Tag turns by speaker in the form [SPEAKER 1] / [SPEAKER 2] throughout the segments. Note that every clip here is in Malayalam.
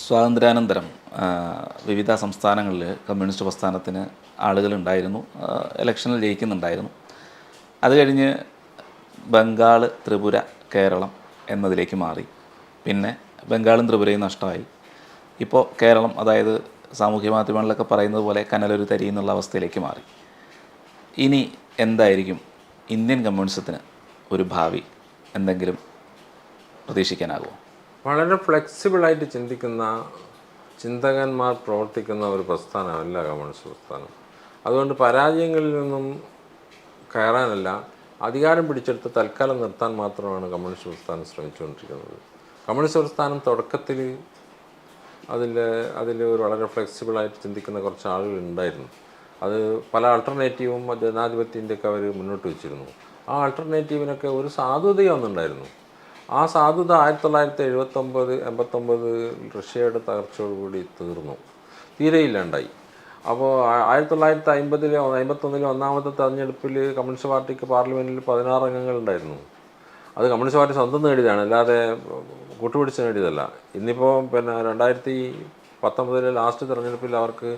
[SPEAKER 1] സ്വാതന്ത്ര്യാനന്തരം വിവിധ സംസ്ഥാനങ്ങളിൽ കമ്മ്യൂണിസ്റ്റ് പ്രസ്ഥാനത്തിന് ആളുകളുണ്ടായിരുന്നു ഇലക്ഷനിൽ ജയിക്കുന്നുണ്ടായിരുന്നു. അത് കഴിഞ്ഞ് ബംഗാൾ ത്രിപുര കേരളം എന്നതിലേക്ക് മാറി. പിന്നെ ബംഗാളും ത്രിപുരയും നഷ്ടമായി. ഇപ്പോൾ കേരളം അതായത് സാമൂഹ്യ മാധ്യമങ്ങളിലൊക്കെ പറയുന്നത് പോലെ കനലൊരു തരി എന്നുള്ള അവസ്ഥയിലേക്ക് മാറി. ഇനി എന്തായിരിക്കും ഇന്ത്യൻ കമ്മ്യൂണിസത്തിന് ഒരു ഭാവി എന്തെങ്കിലും പ്രതീക്ഷിക്കാനാകുമോ?
[SPEAKER 2] വളരെ ഫ്ലെക്സിബിളായിട്ട് ചിന്തിക്കുന്ന ചിന്തകന്മാർ പ്രവർത്തിക്കുന്ന ഒരു പ്രസ്ഥാനമല്ല കമ്മ്യൂണിസ്റ്റ് പ്രസ്ഥാനം. അതുകൊണ്ട് പരാജയങ്ങളിൽ നിന്നും കയറാനല്ല അധികാരം പിടിച്ചെടുത്ത് തൽക്കാലം നിർത്താൻ മാത്രമാണ് കമ്മ്യൂണിസ്റ്റ് പ്രസ്ഥാനം ശ്രമിച്ചുകൊണ്ടിരിക്കുന്നത്. കമ്മ്യൂണിസ്റ്റ് പ്രസ്ഥാനം തുടക്കത്തിൽ അതിൽ അതിൽ ഒരു വളരെ ഫ്ലെക്സിബിളായിട്ട് ചിന്തിക്കുന്ന കുറച്ച് ആളുകൾ ഉണ്ടായിരുന്നു. അത് പല ആൾട്ടർനേറ്റീവും ജനാധിപത്യത്തിന്റെയൊക്കെ അവർ മുന്നോട്ട് വെച്ചിരുന്നു. ആ ആൾട്ടർനേറ്റീവിനൊക്കെ ഒരു സാധുതയൊന്നുണ്ടായിരുന്നു. ആ സാധുത ആയിരത്തി തൊള്ളായിരത്തി എഴുപത്തൊമ്പത് എൺപത്തൊമ്പത് റഷ്യയുടെ തകർച്ചയോടുകൂടി തീർന്നു. തീരെ ഇല്ലാണ്ടായി. അപ്പോൾ ആയിരത്തി തൊള്ളായിരത്തി അമ്പതിലെ അമ്പത്തൊന്നിലെ ഒന്നാമത്തെ തെരഞ്ഞെടുപ്പിൽ കമ്മ്യൂണിസ്റ്റ് പാർട്ടിക്ക് പാർലമെന്റിൽ പതിനാറ് അംഗങ്ങളുണ്ടായിരുന്നു അത് കമ്മ്യൂണിസ്റ്റ് പാർട്ടി സ്വന്തം നേടിയതാണ്. അല്ലാതെ കൂട്ടുപിടിച്ച് നേടിയതല്ല. ഇന്നിപ്പോൾ പിന്നെ രണ്ടായിരത്തി പത്തൊമ്പതിലെ ലാസ്റ്റ് തെരഞ്ഞെടുപ്പിൽ അവർക്ക്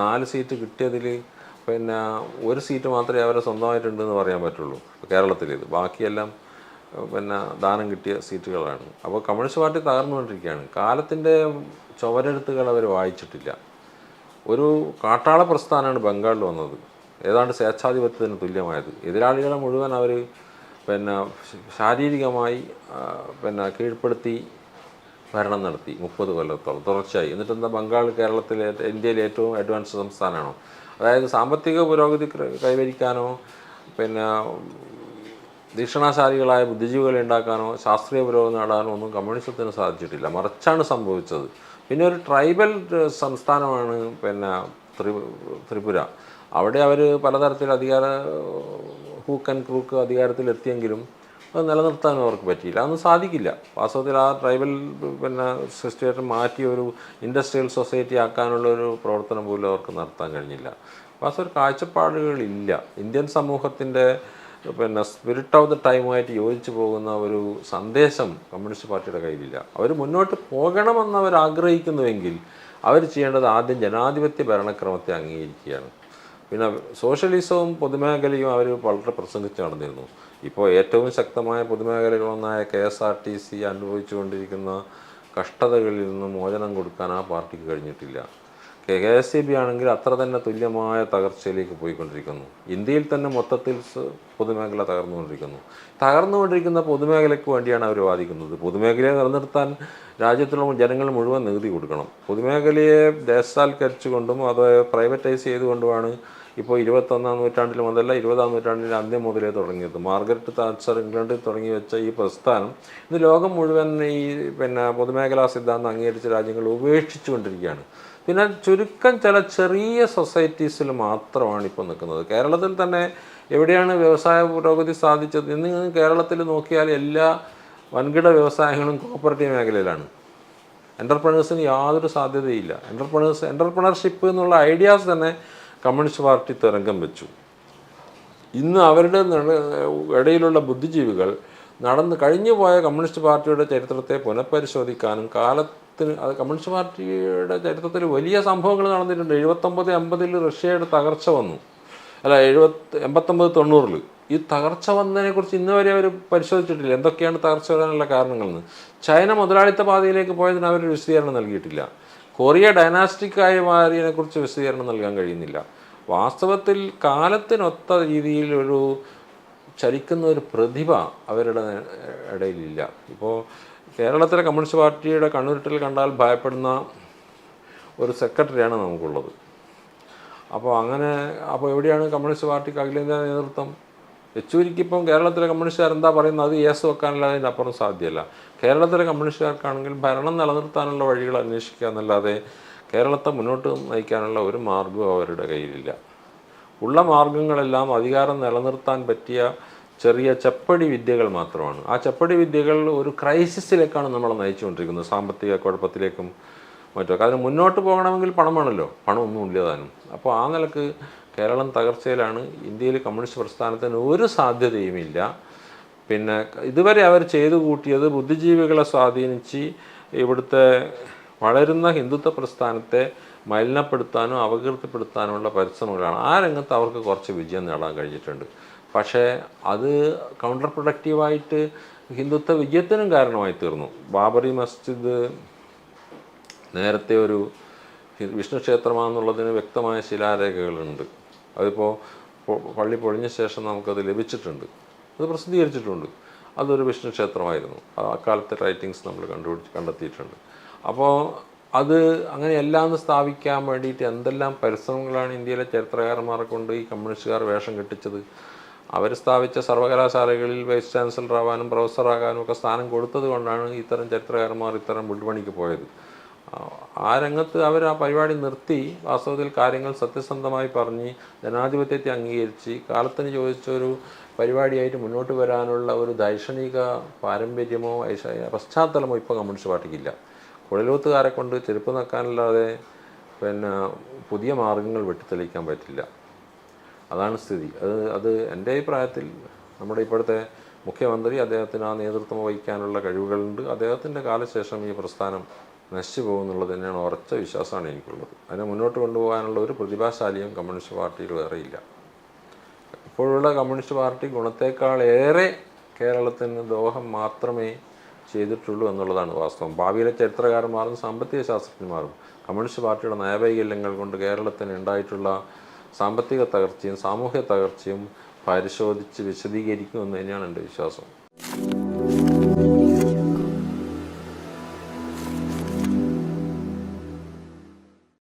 [SPEAKER 2] നാല് സീറ്റ് കിട്ടിയതിൽ പിന്നെ ഒരു സീറ്റ് മാത്രമേ അവരെ സ്വന്തമായിട്ടുണ്ടെന്ന് പറയാൻ പറ്റുള്ളൂ കേരളത്തിൽ ഇത് ബാക്കിയെല്ലാം പിന്നെ ദാനം കിട്ടിയ സീറ്റുകളാണ്. അപ്പോൾ കമ്മ്യൂണിസ്റ്റ് പാർട്ടി തകർന്നുകൊണ്ടിരിക്കുകയാണ്. കാലത്തിന്റെ ചുവരെഴുത്തുകൾ അവർ വായിച്ചിട്ടില്ല. ഒരു കാട്ടാള പ്രസ്ഥാനമാണ് ബംഗാളിൽ വന്നത്. ഏതാണ്ട് സ്വേച്ഛാധിപത്യത്തിന് തുല്യമായത്. എതിരാളികളെ മുഴുവൻ അവർ പിന്നെ ശാരീരികമായി പിന്നെ കീഴ്പ്പെടുത്തി ഭരണം നടത്തി മുപ്പത് കൊല്ലത്തോളം തുടർച്ചയായി. എന്നിട്ട് എന്താ ബംഗാൾ കേരളത്തിലെ ഇന്ത്യയിലെ ഏറ്റവും അഡ്വാൻസ് സംസ്ഥാനമാണോ? അതായത് സാമ്പത്തിക പുരോഗതി കൈവരിക്കാനോ പിന്നെ വീക്ഷണാശാലികളായ ബുദ്ധിജീവികളെ ഉണ്ടാക്കാനോ ശാസ്ത്രീയ പുരോഗതി നേടാനോ ഒന്നും കമ്മ്യൂണിസത്തിന് സാധിച്ചിട്ടില്ല. മറിച്ചാണ് സംഭവിച്ചത്. പിന്നെ ഒരു ട്രൈബൽ സംസ്ഥാനമാണ് പിന്നെ ത്രി ത്രിപുര. അവിടെ അവർ പലതരത്തിൽ അധികാര ഹൂക്ക് ആൻഡ് ക്രൂക്ക് അധികാരത്തിലെത്തിയെങ്കിലും അത് നിലനിർത്താനും അവർക്ക് പറ്റിയില്ല. അതൊന്നും സാധിക്കില്ല. വാസ്തവത്തിൽ ആ ട്രൈബൽ പിന്നെ സിസ്റ്റേറ്റ് മാറ്റി ഒരു ഇൻഡസ്ട്രിയൽ സൊസൈറ്റി ആക്കാനുള്ള ഒരു പ്രവർത്തനം പോലും അവർക്ക് നടത്താൻ കഴിഞ്ഞില്ല. വാസ്തവ കാഴ്ചപ്പാടുകളില്ല. ഇന്ത്യൻ സമൂഹത്തിന്റെ പിന്നെ സ്പിരിറ്റ് ഓഫ് ദ ടൈമുമായിട്ട് യോജിച്ചു പോകുന്ന ഒരു സന്ദേശം കമ്മ്യൂണിസ്റ്റ് പാർട്ടിയുടെ കയ്യിലില്ല. അവർ മുന്നോട്ട് പോകണമെന്ന് അവർ ആഗ്രഹിക്കുന്നുവെങ്കിൽ അവർ ചെയ്യേണ്ടത് ആദ്യം ജനാധിപത്യ ഭരണക്രമത്തെ അംഗീകരിക്കുകയാണ്. പിന്നെ സോഷ്യലിസവും പൊതുമേഖലയും അവർ വളരെ പ്രസംഗിച്ച് നടന്നിരുന്നു. ഇപ്പോൾ ഏറ്റവും ശക്തമായ പൊതുമേഖലകളൊന്നായ K S R T C അനുഭവിച്ചുകൊണ്ടിരിക്കുന്ന കഷ്ടതകളിൽ നിന്ന് മോചനം കൊടുക്കാൻ ആ പാർട്ടിക്ക് കഴിഞ്ഞിട്ടില്ല. K K S E B ആണെങ്കിൽ അത്ര തന്നെ തുല്യമായ തകർച്ചയിലേക്ക് പോയിക്കൊണ്ടിരിക്കുന്നു. ഇന്ത്യയിൽ തന്നെ മൊത്തത്തിൽ പൊതുമേഖല തകർന്നുകൊണ്ടിരിക്കുന്നു. തകർന്നുകൊണ്ടിരിക്കുന്ന പൊതുമേഖലയ്ക്ക് വേണ്ടിയാണ് അവർ വാദിക്കുന്നത്. പൊതുമേഖലയെ നിലനിർത്താൻ രാജ്യത്തിലുള്ള ജനങ്ങൾ മുഴുവൻ നികുതി കൊടുക്കണം. പൊതുമേഖലയെ ദേശസാൽക്കരിച്ചുകൊണ്ടും അത് പ്രൈവറ്റൈസ് ചെയ്തുകൊണ്ടുമാണ് ഇപ്പോൾ ഇരുപത്തൊന്നാം നൂറ്റാണ്ടിൽ മുതലല്ല ഇരുപതാം നൂറ്റാണ്ടിന്റെ അന്ത്യം മുതലേ തുടങ്ങിയത്. മാർഗരറ്റ് താച്ചർ ഇംഗ്ലണ്ടിൽ തുടങ്ങി വെച്ച ഈ പ്രസ്ഥാനം ഇത് ലോകം മുഴുവൻ ഈ പിന്നെ പൊതുമേഖലാ സിദ്ധാന്തം അംഗീകരിച്ച രാജ്യങ്ങൾ ഉപേക്ഷിച്ചുകൊണ്ടിരിക്കുകയാണ്. പിന്നെ ചുരുക്കം ചില ചെറിയ സൊസൈറ്റീസിൽ മാത്രമാണ് ഇപ്പോൾ നിൽക്കുന്നത്. കേരളത്തിൽ തന്നെ എവിടെയാണ് വ്യവസായ പുരോഗതി സാധിച്ചത്? ഇന്ന് കേരളത്തിൽ നോക്കിയാൽ എല്ലാ വൻകിട വ്യവസായങ്ങളും കോപ്പറേറ്റീവ് മേഖലയിലാണ്. എന്റർപ്രണേഴ്സിന് യാതൊരു സാധ്യതയില്ല. എന്റർപ്രണേഴ്സ് എന്റർപ്രണർഷിപ്പ് എന്നുള്ള ഐഡിയാസ് തന്നെ കമ്മ്യൂണിസ്റ്റ് പാർട്ടി തരംഗം വെച്ചു. ഇന്ന് അവരുടെ ഇടയിലുള്ള ബുദ്ധിജീവികൾ നടന്ന് കഴിഞ്ഞു പോയ കമ്മ്യൂണിസ്റ്റ് പാർട്ടിയുടെ ചരിത്രത്തെ പുനഃപരിശോധിക്കാനും കാലത്തിന് അത് കമ്മ്യൂണിസ്റ്റ് പാർട്ടിയുടെ ചരിത്രത്തിൽ വലിയ സംഭവങ്ങൾ നടന്നിട്ടുണ്ട്. എഴുപത്തൊമ്പത് എൺപതിൽ റഷ്യയുടെ തകർച്ച വന്നു. അല്ല എഴുപത്തി എൺപത്തൊമ്പത് തൊണ്ണൂറിൽ ഈ തകർച്ച വന്നതിനെക്കുറിച്ച് ഇന്ന് വരെ അവർ പരിശോധിച്ചിട്ടില്ല. എന്തൊക്കെയാണ് തകർച്ച വരാനുള്ള കാരണങ്ങളെന്ന്. ചൈന മുതലാളിത്ത പാതയിലേക്ക് പോയതിന് അവർ വിശദീകരണം നൽകിയിട്ടില്ല. കൊറിയ ഡൈനാസ്റ്റിക്കായി മാറിയതിനെക്കുറിച്ച് വിശദീകരണം നൽകാൻ കഴിയുന്നില്ല. വാസ്തവത്തിൽ കാലത്തിനൊത്ത രീതിയിൽ ഒരു ചലിക്കുന്ന ഒരു പ്രതിഭ അവരുടെ ഇടയിലില്ല. ഇപ്പോൾ കേരളത്തിലെ കമ്മ്യൂണിസ്റ്റ് പാർട്ടിയുടെ കണ്ണുരുട്ടിൽ കണ്ടാൽ ഭയപ്പെടുന്ന ഒരു സെക്രട്ടറിയാണ് നമുക്കുള്ളത്. അപ്പോൾ അങ്ങനെ അപ്പോൾ എവിടെയാണ് കമ്മ്യൂണിസ്റ്റ് പാർട്ടിക്ക് അഖിലേന്ത്യാ നേതൃത്വം? യെച്ചൂരിക്ക് ഇപ്പം കേരളത്തിലെ കമ്മ്യൂണിസ്റ്റുകാർ എന്താ പറയുന്നത്? അത് യേസ് വെക്കാനല്ല അതിനപ്പുറം സാധ്യമല്ല കേരളത്തിലെ കമ്മ്യൂണിസ്റ്റുകാർക്കാണെങ്കിൽ ഭരണം നിലനിർത്താനുള്ള വഴികൾ അന്വേഷിക്കുക എന്നല്ലാതെ കേരളത്തെ മുന്നോട്ട് നയിക്കാനുള്ള ഒരു മാർഗവും അവരുടെ കയ്യിലില്ല. ഉള്ള മാർഗങ്ങളെല്ലാം അധികാരം നിലനിർത്താൻ പറ്റിയ ചെറിയ ചപ്പടി വിദ്യകൾ മാത്രമാണ്. ആ ചപ്പടി വിദ്യകൾ ഒരു ക്രൈസിസിലേക്കാണ് നമ്മളെ നയിച്ചുകൊണ്ടിരിക്കുന്നത്. സാമ്പത്തിക കുഴപ്പത്തിലേക്കും മറ്റൊക്കെ അതിന് മുന്നോട്ട് പോകണമെങ്കിൽ പണം പണമൊന്നും ഇല്ല താനും. അപ്പോൾ ആ നിലയ്ക്ക് കേരളം തകർച്ചയിലാണ് ഇന്ത്യയിൽ കമ്മ്യൂണിസ്റ്റ് പ്രസ്ഥാനത്തിന് ഒരു സാധ്യതയുമില്ല. പിന്നെ ഇതുവരെ അവർ ചെയ്തു കൂട്ടിയത് ബുദ്ധിജീവികളെ സ്വാധീനിച്ച് ഇവിടുത്തെ വളരുന്ന ഹിന്ദുത്വ പ്രസ്ഥാനത്തെ മലിനപ്പെടുത്താനും അപകീർത്തിപ്പെടുത്താനുമുള്ള പരിശ്രമങ്ങളാണ്. ആ രംഗത്ത് അവർക്ക് കുറച്ച് വിജയം നേടാൻ കഴിഞ്ഞിട്ടുണ്ട്. പക്ഷേ അത് കൗണ്ടർ പ്രൊഡക്റ്റീവായിട്ട് ഹിന്ദുത്വ വിജയത്തിനും കാരണമായി തീർന്നു. ബാബറി മസ്ജിദ് നേരത്തെ ഒരു വിഷ്ണു ക്ഷേത്രമാണെന്നുള്ളതിന് വ്യക്തമായ ശിലാരേഖകളുണ്ട്. അതിപ്പോൾ പള്ളി പൊളിഞ്ഞ ശേഷം നമുക്കത് ലഭിച്ചിട്ടുണ്ട്. അത് പ്രസിദ്ധീകരിച്ചിട്ടുണ്ട്. അതൊരു വിഷ്ണു ക്ഷേത്രമായിരുന്നു. അക്കാലത്തെ റൈറ്റിങ്സ് നമ്മൾ കണ്ടുപിടിച്ച് കണ്ടെത്തിയിട്ടുണ്ട്. അപ്പോൾ അത് അങ്ങനെ എല്ലാം സ്ഥാപിക്കാൻ വേണ്ടിയിട്ട് എന്തെല്ലാം പരിശ്രമങ്ങളാണ് ഇന്ത്യയിലെ ചരിത്രകാരന്മാരെ കൊണ്ട് ഈ കമ്മ്യൂണിസ്റ്റുകാർ വേഷം കെട്ടിച്ചത്? അവർ സ്ഥാപിച്ച സർവകലാശാലകളിൽ വൈസ് ചാൻസലർ ആവാനും പ്രൊഫസറാകാനും ഒക്കെ സ്ഥാനം കൊടുത്തത് കൊണ്ടാണ് ഇത്തരം ചരിത്രകാരന്മാർ ഇത്തരം വിടുപണിക്ക് പോയത്. ആ- രംഗത്ത് അവർ ആ പരിപാടി നിർത്തി വാസ്തവത്തിൽ കാര്യങ്ങൾ സത്യസന്ധമായി പറഞ്ഞ് ജനാധിപത്യത്തെ അംഗീകരിച്ച് കാലത്തിന് ചോദിച്ചൊരു പരിപാടിയായിട്ട് മുന്നോട്ട് വരാനുള്ള ഒരു ദൈക്ഷണിക പാരമ്പര്യമോ പശ്ചാത്തലമോ ഇപ്പോൾ കമ്മ്യൂണിസ്റ്റ് പാർട്ടിക്കില്ല. കുഴലൂത്തുകാരെ കൊണ്ട് ചെരുപ്പ് നക്കാനല്ലാതെ പിന്നെ പുതിയ മാർഗങ്ങൾ വെട്ടിത്തെളിക്കാൻ പറ്റില്ല. അതാണ് സ്ഥിതി. അത് അത് എന്റെ അഭിപ്രായത്തിൽ നമ്മുടെ ഇപ്പോഴത്തെ മുഖ്യമന്ത്രി അദ്ദേഹത്തിന് ആ നേതൃത്വം വഹിക്കാനുള്ള കഴിവുകളുണ്ട്. അദ്ദേഹത്തിന്റെ കാലശേഷം ഈ പ്രസ്ഥാനം നശിച്ചു പോകുന്നുള്ളത് തന്നെയാണ് ഉറച്ച വിശ്വാസമാണ് എനിക്കുള്ളത്. അതിനെ മുന്നോട്ട് കൊണ്ടുപോകാനുള്ള ഒരു പ്രതിഭാശാലിയും കമ്മ്യൂണിസ്റ്റ് പാർട്ടിയിൽ വേറെയില്ല ഇപ്പോഴുള്ള കമ്മ്യൂണിസ്റ്റ് പാർട്ടി ഗുണത്തേക്കാൾ ഏറെ കേരളത്തിന് ദോഹം മാത്രമേ ചെയ്തിട്ടുള്ളൂ എന്നുള്ളതാണ് വാസ്തവം. ഭാവിയിലെ ചരിത്രകാരന്മാരും സാമ്പത്തിക ശാസ്ത്രജ്ഞന്മാരും കമ്മ്യൂണിസ്റ്റ് പാർട്ടിയുടെ നയവൈകല്യങ്ങൾ കൊണ്ട് കേരളത്തിന് ഉണ്ടായിട്ടുള്ള സാമ്പത്തിക തകർച്ചയും സാമൂഹ്യ തകർച്ചയും പരിശോധിച്ച് വിശദീകരിക്കുമെന്ന് തന്നെയാണ് എന്റെ വിശ്വാസം.